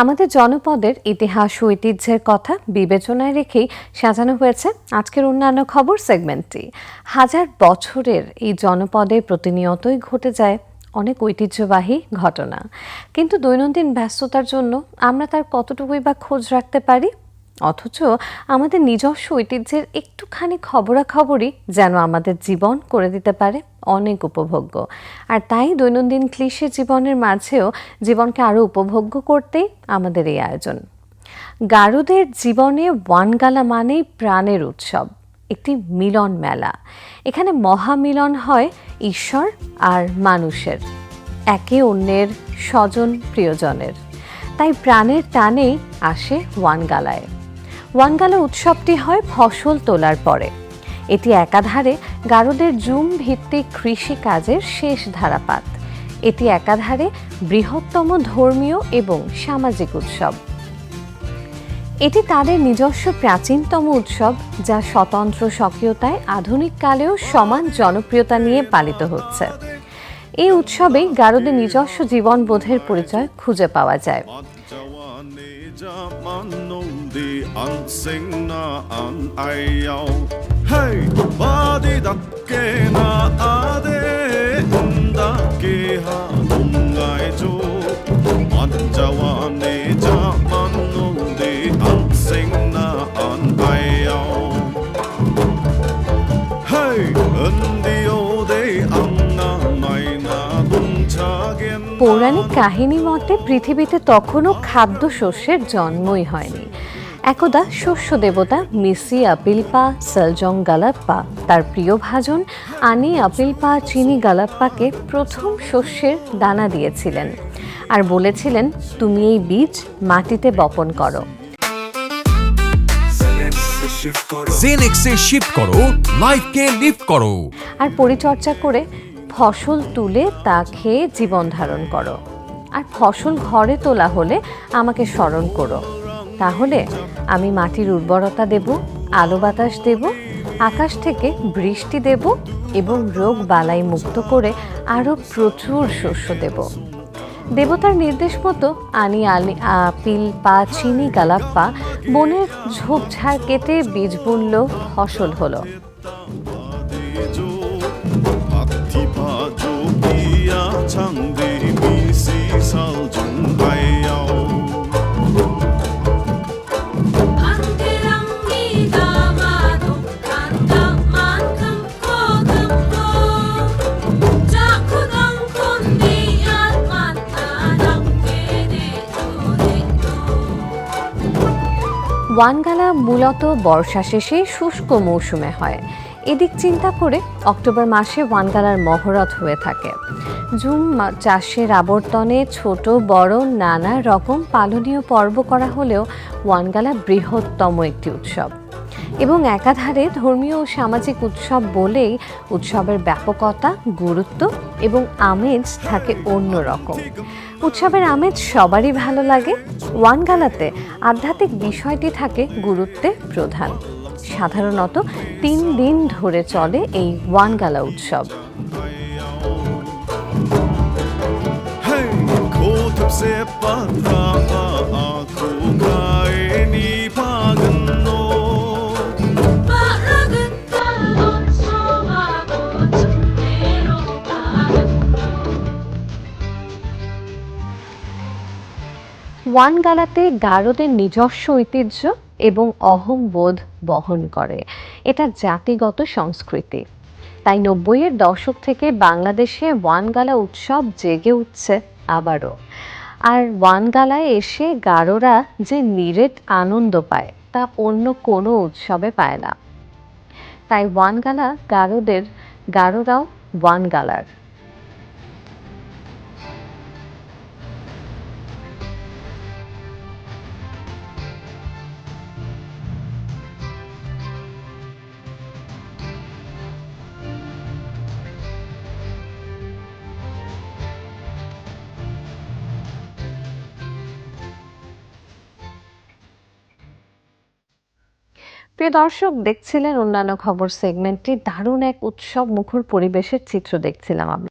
আমাদের জনপদের ইতিহাস ও ঐতিহ্যের কথা বিবেচনায় রেখেই সাজানো হয়েছে আজকের অন্যান্য খবর সেগমেন্টটি। হাজার বছরের এই জনপদে প্রতিনিয়তই ঘটে যায় অনেক ঐতিহ্যবাহী ঘটনা। কিন্তু দৈনন্দিন ব্যস্ততার জন্য আমরা তার কতটুকুই বা খোঁজ রাখতে পারি? অথচ আমাদের নিজস্ব ঐতিহ্যের একটুখানি খবরাখবরই যেন আমাদের জীবন করে দিতে পারে অনেক উপভোগ্য। আর তাই দৈনন্দিন ক্লিশে জীবনের মাঝেও জীবনকে আরও উপভোগ্য করতেই আমাদের এই আয়োজন। গারুদের জীবনে ওয়ানগালা মানেই প্রাণের উৎসব, একটি মিলন মেলা। এখানে মহামিলন হয় ঈশ্বর আর মানুষের, একে অন্যের স্বজন প্রিয়জনের তাই প্রাণের টানেই আসে ওয়ানগালায় ওয়ানগালা উৎসবটি হয় ফসল তোলার পরে। এটি একাধারে গারোদের জুম ভিত্তিক কৃষি কাজের শেষ ধারাপাত। এটি একাধারে বৃহত্তম ধর্মীয় এবং সামাজিক উৎসব। এটি তাদের নিজস্ব প্রাচীনতম উৎসব, যা স্বতন্ত্র স্বকীয়তায় আধুনিক কালেও সমান জনপ্রিয়তা নিয়ে পালিত হচ্ছে। এই উৎসবেই গারোদের নিজস্ব জীবনবোধের পরিচয় খুঁজে পাওয়া যায়। Jawane jaman nung di ang sing na ang ayaw Hey, badi dakke na ade unda ke ha tungai jo Man jawane jaman nung di ang sing na ang ayaw Hey, undi ode ang na may na kung chagen পৌরাণিক কাহিনী মতে পৃথিবীতে তখনও খাদ্য শস্যের জন্মই হয়নি একদা শস্য দেবতা মিসি আপিলপা সলজং গালাপ্পা তার প্রিয় ভাজন আনি আপিলপা চিনি গালাপ্পাকে প্রথম শস্যের দানা দিয়েছিলেন আর বলেছিলেন তুমি এই বীজ মাটিতে বপন করো। জেনেক্সে শিফট করো লাইফকে লিফট করো। আর পরিচর্যা করে ফসল তুলে তা খেয়ে জীবন ধারণ করো। আর ফসল ঘরে তোলা হলে আমাকে স্মরণ করো। তাহলে আমি মাটির উর্বরতা দেব, আলো বাতাস দেব, আকাশ থেকে বৃষ্টি দেব এবং রোগ বালাই মুক্ত করে আরও প্রচুর শস্য দেব। দেবতার নির্দেশ মতো আনি আলি আপিল পা, চিনি, গালাপ্পা, বনের ঝোপঝাড় কেটে বীজ বুনল, ফসল হলো। jo Patti ওয়ানগালা মূলত বর্ষা শেষে শুষ্ক মৌসুমে হয়। এদিক চিন্তা করে অক্টোবর মাসে ওয়ানগালার মহরত হয়ে থাকে। জুম চাষের আবর্তনে ছোট, বড় নানা রকম পালনীয় পর্ব করা হলেও ওয়ানগালা বৃহত্তম একটি উৎসব। এবং একাধারে ধর্মীয় ও সামাজিক উৎসব বলেই উৎসবের ব্যাপকতা, গুরুত্ব এবং আমেজ থাকে অন্যরকম উৎসবের আমেজ সবারই ভালো লাগে। ওয়ানগালাতে আধ্যাত্মিক বিষয়টি থাকে গুরুত্বে প্রধান। সাধারণত তিন দিন ধরে চলে এই ওয়ানগালা উৎসব। ওয়ানগালাতে গারোদের নিজস্ব ঐতিহ্য এবং অহংবোধ বহন করে। এটা জাতিগত সংস্কৃতি। তাই নব্বইয়ের দশক থেকে বাংলাদেশে ওয়ানগালা উৎসব জেগে উঠছে আবারও। আর ওয়ানগালায় এসে গারোরা যে নিরেট আনন্দ পায়, তা অন্য কোনো উৎসবে পায় না। তাই ওয়ানগালা গারোদের, গারোরাও ওয়ানগালার। প্রিয় দর্শক দেখছিলেন অন্যান্য খবর সেগমেন্টটি দারুণ এক উৎসব মুখর পরিবেশের চিত্র দেখছিলাম আমরা।